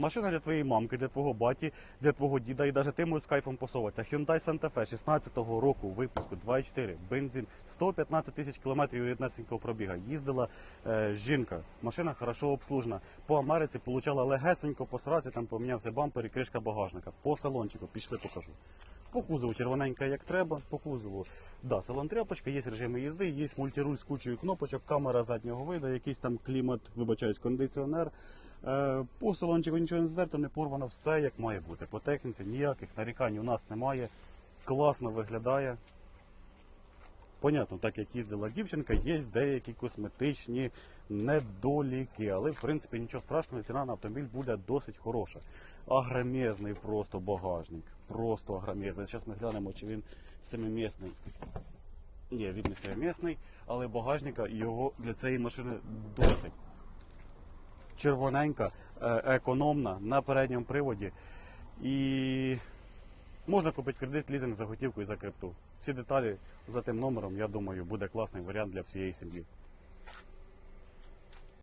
Машина для твоєї мамки, для твого баті, для твого діда і навіть ти можеш з кайфом посовуватися. Hyundai Santa Fe 16-го року випуску 2.4, бензин, 115 тисяч кілометрів ріднесенького пробіга. Їздила е, жінка. Машина хорошо обслужена. По Америці получала легесенько, по сраці там помінявся бампер і кришка багажника. По салончику, пішли покажу. По кузову червоненька як треба, по кузову. Да, салон тряпочка, є режими їзди, є мультируль з кучою кнопочок, камера заднього виду, якийсь там клімат, вибачаюсь, кондиціонер. Е, по салончику нічого не здерто, не порвано, все як має бути. По техніці ніяких нарікань у нас немає. Класно виглядає. Понятно, так як їздила дівчинка, є деякі косметичні недоліки, але в принципі нічого страшного, ціна на автомобіль буде досить хороша. Агромезний просто багажник. Просто агромезний. Зараз ми глянемо, чи він семимісний. Ні, він не семимісний, але багажника його для цієї машини досить. Червоненька, е, економна на передньому приводі. І Можна купити кредит, лізинг за готівку і за крипту. Всі деталі за тим номером, я думаю, буде класний варіант для всієї сім'ї.